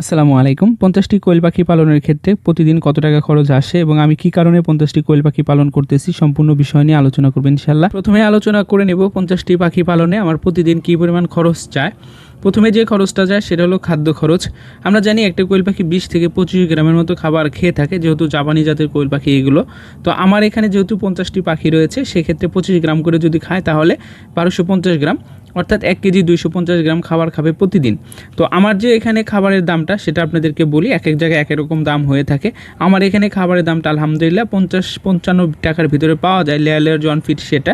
আসসালামু আলাইকুম। পঞ্চাশটি কোয়েল পাখি পালনের ক্ষেত্রে প্রতিদিন কত টাকা খরচ আসে এবং আমি কি কারণে পঞ্চাশটি কোয়েল পাখি পালন করতেছি সম্পূর্ণ বিষয় নিয়ে আলোচনা করবেন ইনশাল্লাহ প্রথমে আলোচনা করে নেব পঞ্চাশটি পাখি পালনে আমার প্রতিদিন কী পরিমাণ খরচ চায় প্রথমে যে খরচটা যায় সেটা হলো খাদ্য খরচ। আমরা জানি একটা কোয়েল পাখি বিশ থেকে পঁচিশ গ্রামের মতো খাবার খেয়ে থাকে, যেহেতু জাপানি জাতের কোয়েল পাখি এগুলো। তো আমার এখানে যেহেতু পঞ্চাশটি পাখি রয়েছে, সেক্ষেত্রে পঁচিশ গ্রাম করে যদি খায় তাহলে বারোশো পঞ্চাশ গ্রাম। অর্থাৎ এক কেজি দুইশো পঞ্চাশ গ্রাম খাবার খাবে প্রতিদিন। তো আমার যে এখানে খাবারের দামটা, সেটা আপনাদেরকে বলি, এক এক জায়গায় এক রকম দাম হয়ে থাকে। আমার এখানে খাবারের দামটা আলহামদুলিল্লাহ পঞ্চাশ পঞ্চান্ন টাকার ভিতরে পাওয়া যায়, লেয়ার লেয়ার জন ফিট সেটা।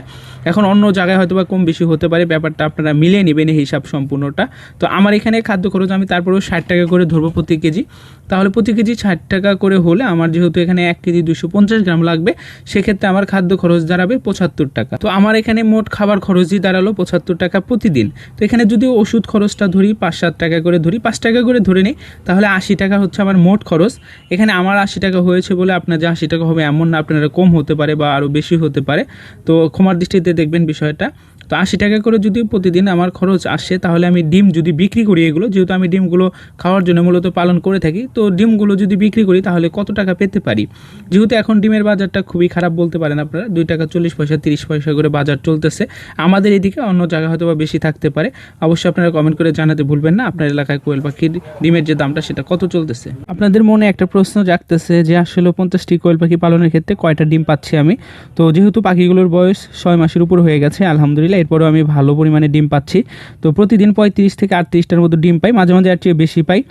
এখন অন্য জায়গায় হয়তো বা কম বেশি হতে পারে, ব্যাপারটা আপনারা মিলিয়ে নেবেন এই হিসাব সম্পূর্ণটা। তো আমার এখানে খাদ্য খরচ আমি তারপরেও ষাট টাকা করে ধরবো প্রতি কেজি। তাহলে প্রতি কেজি ষাট টাকা করে হলে আমার যেহেতু এখানে এক কেজি দুশো পঞ্চাশ গ্রাম লাগবে, সেক্ষেত্রে আমার খাদ্য খরচ দাঁড়াবে পঁচাত্তর টাকা। তো আমার এখানে মোট খাবার খরচই দাঁড়াল পঁচাত্তর টাকা প্রতিদিন। তো এখানে যদি ওষুধ খরচটা ধরি পাঁচ সাত টাকা করে ধরি, পাঁচ টাকা করে ধরে নিই, তাহলে আশি টাকা হচ্ছে আমার মোট খরচ। এখানে আমার আশি টাকা হয়েছে বলে আপনার যে আশি টাকা হবে এমন না, আপনারা কম হতে পারে বা আরও বেশি হতে পারে। তো ক্ষমার দৃষ্টিতে দেখবেন বিষয়টা। তো আশি টাকা করে যদি প্রতিদিন আমার খরচ আসে, তাহলে আমি ডিম যদি বিক্রি করি এগুলো, যেহেতু আমি ডিমগুলো খাওয়ার জন্য মূলত পালন করে থাকি, তো ডিমগুলো যদি বিক্রি করি, তাহলে কত টাকা পেতে পারি? যেহেতু এখন ডিমের বাজারটা খুবই খারাপ বলতে পারেন আপনারা, দুই টাকা চল্লিশ পয়সা, তিরিশ পয়সা করে বাজার চলতেছে। আমাদের এদিকে অন্য জায়গায় হয়তো বা বেশি থাকতে পারে। অবশ্যই আপনারা কমেন্ট করে জানাতে ভুলবেন না, আপনার এলাকায় কোয়েল পাখির ডিমের যে দামটা, সেটা কত চলতেছে? আপনাদের মনে একটা প্রশ্ন জাগতেছে যে, আসলে পঞ্চাশটি কোয়েল পাখি পালনের ক্ষেত্রে কয়টা ডিম পাচ্ছি আমি? তো যেহেতু পাখিগুলোর বয়স ছয় মাসের উপর হয়ে গেছে, আলহামদুলিল্লাহ এরপরেও আমি ভালো পরিমাণে ডিম পাচ্ছি। তো প্রতিদিন পঁয়ত্রিশ থেকে আটত্রিশটার মতো ডিম পাই, মাঝে মাঝে আর চেয়ে বেশি পাই।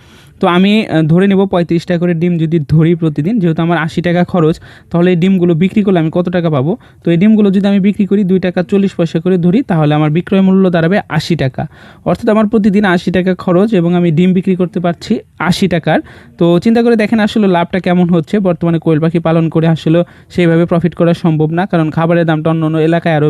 তো আমি ধরে নেব পঁয়ত্রিশ টাকা করে ডিম যদি ধরি প্রতিদিন, যেহেতু আমার আশি টাকা খরচ, তাহলে এই ডিমগুলো বিক্রি করলে আমি কত টাকা পাবো? তো এই ডিমগুলো যদি আমি বিক্রি করি দুই টাকা চল্লিশ পয়সা করে ধরি, তাহলে আমার বিক্রয় মূল্য দাঁড়াবে আশি টাকা। অর্থাৎ আমার প্রতিদিন আশি টাকা খরচ এবং আমি ডিম বিক্রি করতে পারছি আশি টাকার। তো চিন্তা করে দেখেন আসলে লাভটা কেমন হচ্ছে। বর্তমানে কোয়েল পাখি পালন করে আসলে সেইভাবে প্রফিট করা সম্ভব না, কারণ খাবারের দামটা অন্য অন্য এলাকায় আরও